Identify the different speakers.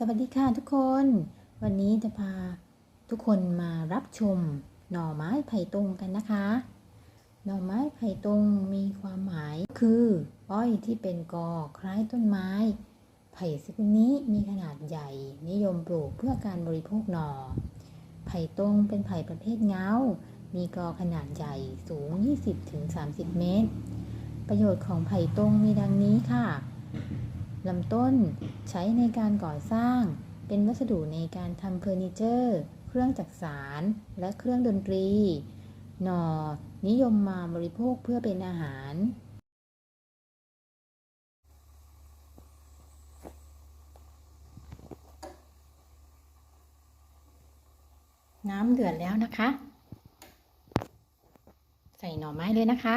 Speaker 1: สวัสดีค่ะทุกคน วันนี้จะพาทุกคนมารับชมหน่อไม้ไผ่ตรงกันนะคะ หน่อไม้ไผ่ตรงมีความหมายคืออ้อยที่เป็นกอคล้ายต้นไม้ ไผ่ชนิดนี้มีขนาดใหญ่ นิยมปลูกเพื่อการบริโภคหน่อ ไผ่ตรงเป็นไผ่ประเภทเงา มีกอขนาดใหญ่สูง 20-30 เมตร ประโยชน์ของไผ่ตรงมีดังนี้ค่ะ ลำต้นใช้ในการก่อสร้าง เป็นวัสดุในการทำเฟอร์นิเจอร์ เครื่องจักสานและเครื่องดนตรี หนอ นิยมมาบริโภคเพื่อเป็นอาหาร น้ำเดือดแล้วนะคะ ใส่หน่อไม้เลยนะคะ